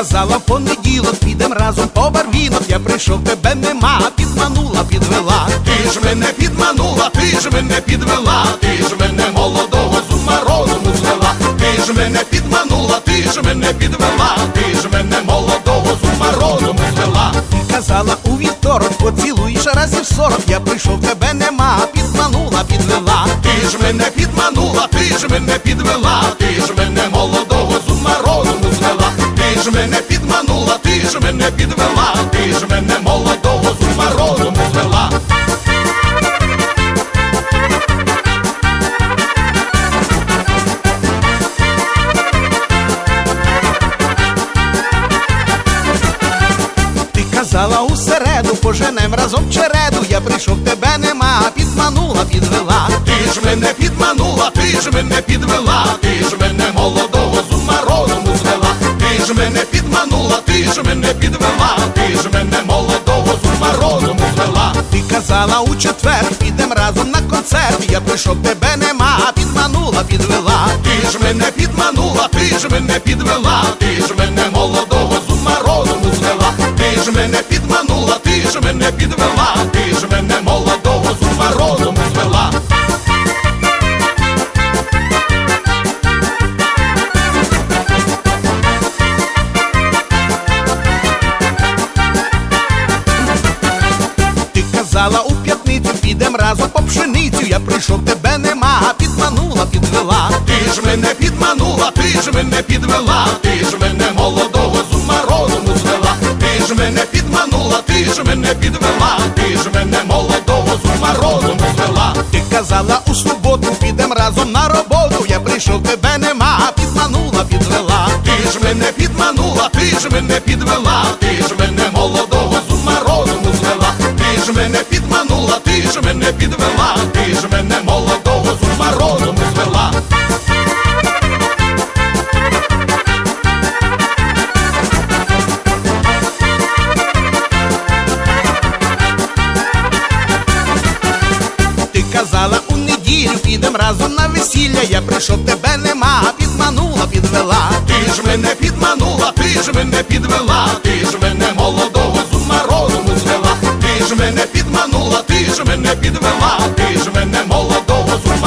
казала в понеділок, підем разом по барвінок. Я прийшов, тебе нема, підманула, підвела. Ти ж мене підманула, ти ж мене підвела, ти ж мене молодого з ума розуму звела, ти ж мене підманула, ти ж мене підвела, ти ж мене молодого з ума розуму звела. Казала у вівторок, поцілуєш разів сорок. Я прийшов, тебе нема, підманула, підвела. Ти ж мене підманула, ти ж мене підвела, ж мене підманула, ти ж мене підвела, ти ж мене молодого з ума розуму звела. Ти казала у середу, поженем разом череду. Я прийшов, тебе нема, підманула, підвела. Ти ж мене підманула, ти ж мене підвела, ти ж мене молодого ж мене підвела, ти ж мене молодого з ума розуму звела. Ти казала у четвер, підем разом на концерт. Я прийшов, тебе нема, підманула, підвела. Ти ж мене підманула, ти ж мене підвела, ти ж мене молодого з ума розуму звела, ти ж мене підманула, ти ж мене підвела, ти ж мене молодого з ума розуму Ти казала у п'ятницю, підем разом по пшеницю. Я прийшов, тебе нема, підманула, підвела. Ти ж мене підманула, ти ж мене підвела, ти ж мене молодого з ума розуму звела, ти ж мене підманула, ти ж мене підвела, ти ж мене молодого з ума розуму звела. Ти казала у суботу, підем разом на роботу. Я прийшов, тебе нема, підманула, підвела. Ти ж мене підманула, ж мене підвела, ти ж мене молодого з ума звела. Ти казала у неділю, підем разом на весілля. Я прийшов, тебе нема, підманула, підвела. Ти ж мене підманула, ти ж мене підвела, ти ж мене обманула, ти ж мене підвела, ти ж мене молодого з